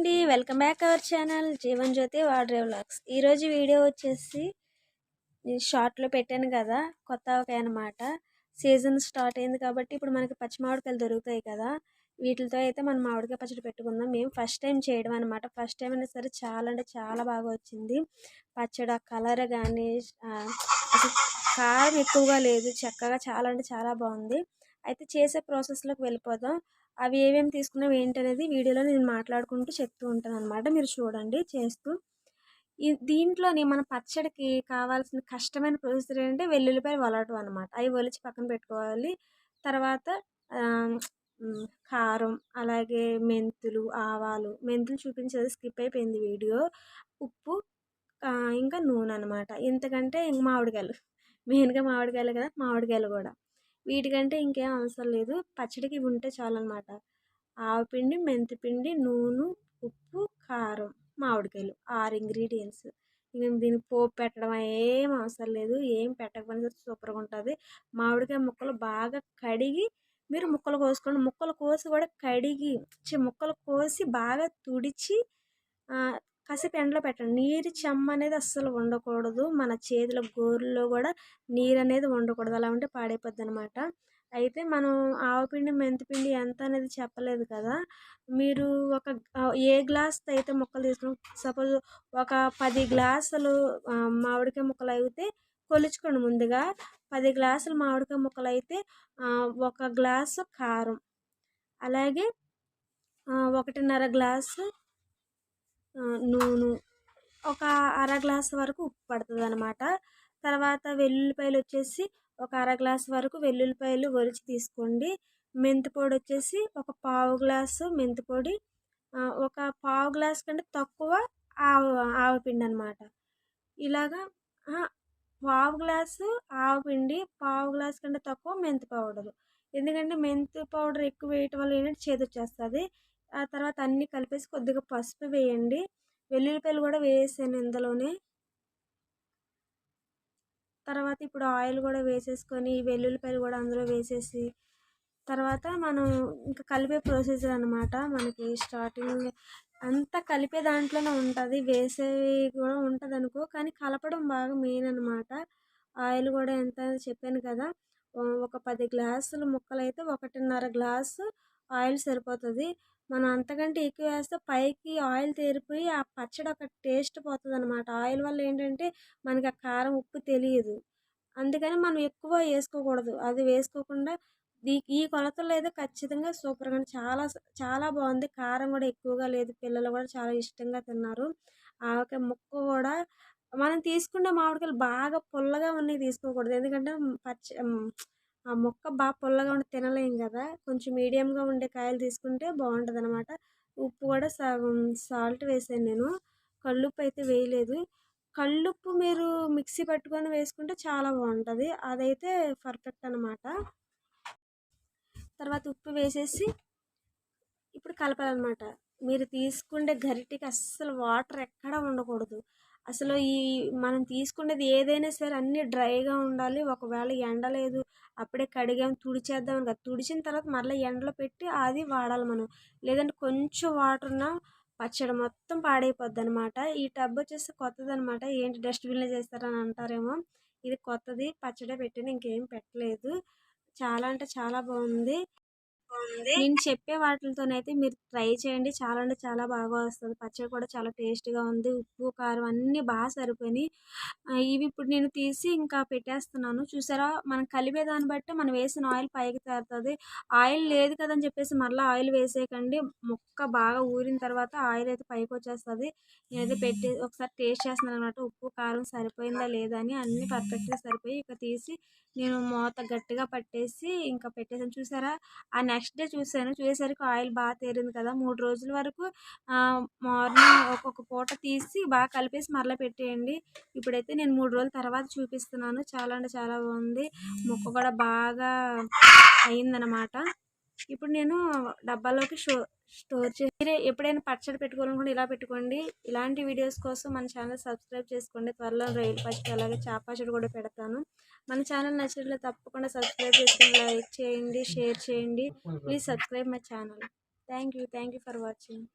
అండి. Welcome back our channel Jeevan Jyothi Vadre vlogs. ఈరోజు video వచ్చేసి షార్ట్లో పెట్టాను కదా కొత్త ఆవకాయ అనమాట సీజన్ స్టార్ట్ అయింది కాబట్టి ఇప్పుడు మనకి పచ్చి మామిడికాయలు దొరుకుతాయి కదా వీటితో అయితే మనం మామిడికాయ పచ్చడి పెట్టుకుందాం. మేము ఫస్ట్ టైం చేయడం అనమాట ఫస్ట్ టైం అయినా సరే చాలా అంటే చాలా బాగా వచ్చింది. పచ్చడి కలర్ కానీ కారం ఎక్కువగా లేదు. చక్కగా చాలా అంటే చాలా బాగుంది. అయితే చేసే ప్రాసెస్లోకి వెళ్ళిపోదాం. అవి ఏమేమి తీసుకున్నాం ఏంటనేది వీడియోలో నేను మాట్లాడుకుంటూ చెప్తూ ఉంటాను అనమాట మీరు చూడండి చేస్తూ. ఈ దీంట్లోని మన పచ్చడికి కావాల్సిన కష్టమైన ప్రొసీజర్ ఏంటంటే వెల్లుల్లిపాయ వలటం అనమాట అవి ఒలిచి పక్కన పెట్టుకోవాలి. తర్వాత కారం అలాగే మెంతులు ఆవాలు. మెంతులు చూపించేది స్కిప్ అయిపోయింది వీడియో. ఉప్పు ఇంకా నూనె అనమాట ఇంతకంటే ఇంక మామిడికాయలు. మెయిన్గా మామిడికాయలు కదా మామిడికాయలు కూడా. వీటికంటే ఇంకేం అవసరం లేదు. పచ్చడికి ఉంటే చాలన్నమాట. ఆవపిండి మెంతిపిండి నూనె ఉప్పు కారం మామిడికాయలు ఆరు ఇంగ్రీడియంట్స్. ఇంక దీనికి పోపు పెట్టడం ఏం అవసరం లేదు. ఏం పెట్టకపోయినా సూపర్గా ఉంటుంది. మామిడికాయ ముక్కలు బాగా కడిగి మీరు ముక్కలు కోసుకోండి. ముక్కలు కోసి కూడా కడిగి ముక్కలు కోసి బాగా తుడిచి కాసేపు ఎండలో పెట్టండి. నీరు చెమ్మ అనేది అస్సలు ఉండకూడదు మన చేతుల గోరులో కూడా నీరు అనేది ఉండకూడదు అలా ఉంటే పాడైపోద్ది అనమాట అయితే మనం ఆవపిండి మెంతిపిండి ఎంత అనేది చెప్పలేదు కదా. మీరు ఒక ఏ గ్లాస్ అయితే ముక్కలు తీసుకున్నాం సపోజ్ ఒక పది గ్లాసులు మామిడికాయ ముక్కలు అయితే కొలుచుకోండి ముందుగా. పది గ్లాసులు మామిడికాయ ముక్కలు అయితే ఒక గ్లాసు కారం. అలాగే ఒకటిన్నర గ్లాసు నూనె ఒక అర గ్లాస్ వరకు ఉప్పు పడుతుంది అనమాట తర్వాత వెల్లుల్లిపాయలు వచ్చేసి ఒక అర గ్లాస్ వరకు వెల్లుల్లిపాయలు ఒలిచి తీసుకోండి. మెంతి పొడి వచ్చేసి ఒక పావు గ్లాసు మెంతి పొడి ఒక పావు గ్లాస్ కంటే తక్కువ ఆవ ఆవపిండి అనమాట ఇలాగా పావు గ్లాసు ఆవపిండి పావు గ్లాస్ కంటే తక్కువ మెంతి పౌడర్. ఎందుకంటే మెంతి పౌడర్ ఎక్కువ వేయటం వల్ల ఏంటంటే చేదు వచ్చేస్తుంది ఆ తర్వాత అన్నీ కలిపేసి కొద్దిగా పసుపు వేయండి. వెల్లుల్లిపాయలు కూడా వేసాను ఇందులోనే. తర్వాత ఇప్పుడు ఆయిల్ కూడా వేసేసుకొని వెల్లుల్లిపాయలు కూడా అందులో వేసేసి తర్వాత మనం ఇంకా కలిపే ప్రొసీజర్ అనమాట మనకి స్టార్టింగ్ అంతా కలిపే దాంట్లోనే ఉంటుంది. వేసేవి కూడా ఉంటుంది అనుకో కానీ కలపడం బాగా మెయిన్ అనమాట ఆయిల్ కూడా ఎంత చెప్పాను కదా ఒక పది గ్లాసులు ముక్కలు అయితే ఒకటిన్నర గ్లాసు ఆయిల్ సరిపోతుంది. మనం అంతకంటే ఎక్కువ వేస్తే పైకి ఆయిల్ తేరిపోయి ఆ పచ్చడి ఒక టేస్ట్ పోతుంది అనమాట ఆయిల్ వల్ల ఏంటంటే మనకి ఆ కారం ఉప్పు తెలియదు. అందుకని మనం ఎక్కువ వేసుకోకూడదు. అది వేసుకోకుండా దీ ఈ కొలతలు అయితే ఖచ్చితంగా సూపర్గా చాలా చాలా బాగుంది. కారం కూడా ఎక్కువగా లేదు. పిల్లలు కూడా చాలా ఇష్టంగా తిన్నారు. ఆవకాయ ముక్క కూడా మనం తీసుకునే మామిడికాయలు బాగా పుల్లగా ఉన్నవి తీసుకోకూడదు. ఎందుకంటే పచ్చ ఆ మొక్క బాగా పుల్లగా ఉండి తినలేం కదా కొంచెం మీడియంగా ఉండే కాయలు తీసుకుంటే బాగుంటుంది అనమాట ఉప్పు కూడా సగం సాల్ట్ వేసాను నేను. కళ్ళుప్పు అయితే వేయలేదు. కల్లుప్పు మీరు మిక్సీ పట్టుకొని వేసుకుంటే చాలా బాగుంటుంది. అదైతే పర్ఫెక్ట్ అనమాట. తర్వాత ఉప్పు వేసేసి ఇప్పుడు కలపాలన్నమాట. మీరు తీసుకుండే గరిటికి అస్సలు వాటర్ ఎక్కడా ఉండకూడదు. అసలు ఈ మనం తీసుకునేది ఏదైనా సరే అన్నీ డ్రైగా ఉండాలి. ఒకవేళ ఎండ లేదు అప్పుడే కడిగాం తుడిచేద్దాం కదా. తుడిచిన తర్వాత మళ్ళీ ఎండలో పెట్టి అది వాడాలి మనం. లేదంటే కొంచెం వాటర్ ఉన్న పచ్చడి మొత్తం పాడైపోద్ది అనమాట ఈ టబ్ వచ్చేసి కొత్తది అనమాట ఏంటి డస్ట్బిన్లో చేస్తారని అంటారేమో. ఇది కొత్తది పచ్చడి పెట్టిన ఇంకేం పెట్టలేదు. చాలా అంటే చాలా బాగుంది. నేను చెప్పే వాటితోనైతే మీరు ట్రై చేయండి. చాలా అంటే చాలా బాగా వస్తుంది. పచ్చడి కూడా చాలా టేస్ట్గా ఉంది. ఉప్పు కారం అన్నీ బాగా సరిపోయినాయి. ఇవి ఇప్పుడు నేను తీసి ఇంకా పెట్టేస్తున్నాను. చూసారా? మనం కలిపే దాన్ని బట్టి మనం వేసిన ఆయిల్ పైకి తేరుతుంది. ఆయిల్ లేదు కదని చెప్పేసి మళ్ళీ ఆయిల్ వేసేయకండి. ముక్క బాగా ఊరిన తర్వాత ఆయిల్ అయితే పైకి వచ్చేస్తుంది. నేనైతే పెట్టి ఒకసారి టేస్ట్ చేస్తున్నాను అనమాట ఉప్పు కారం సరిపోయిందా లేదా అని అన్నీ పర్ఫెక్ట్గా సరిపోయి ఇక తీసి నేను మూత గట్టిగా పట్టేసి ఇంకా పెట్టేసాను. చూసారా? ఆ నెక్స్ట్ డే చూసాను. చూసేసరికి ఆయిల్ బాగా తేరింది కదా! మూడు రోజుల వరకు మార్నింగ్ ఒక్కొక్క పూట తీసి బాగా కలిపేసి మరలా పెట్టేయండి. ఇప్పుడైతే నేను మూడు రోజుల తర్వాత చూపిస్తున్నాను. చాలా అంటే చాలా బాగుంది. ముక్క కూడా బాగా అయిందనమాట ఇప్పుడు నేను డబ్బాలోకి షో స్టోర్ చేసి ఎప్పుడైనా పచ్చడి పెట్టుకోవాలనుకుంటే ఇలా పెట్టుకోండి. ఇలాంటి వీడియోస్ కోసం మన ఛానల్ సబ్స్క్రైబ్ చేసుకోండి. త్వరలో రైలు పచ్చడి అలాగే చేప పచ్చడి కూడా పెడతాను. మన ఛానల్ నచ్చినట్లు తప్పకుండా సబ్స్క్రైబ్ చేసుకుని లైక్ చేయండి షేర్ చేయండి. Please subscribe my channel. Thank you thank you for watching.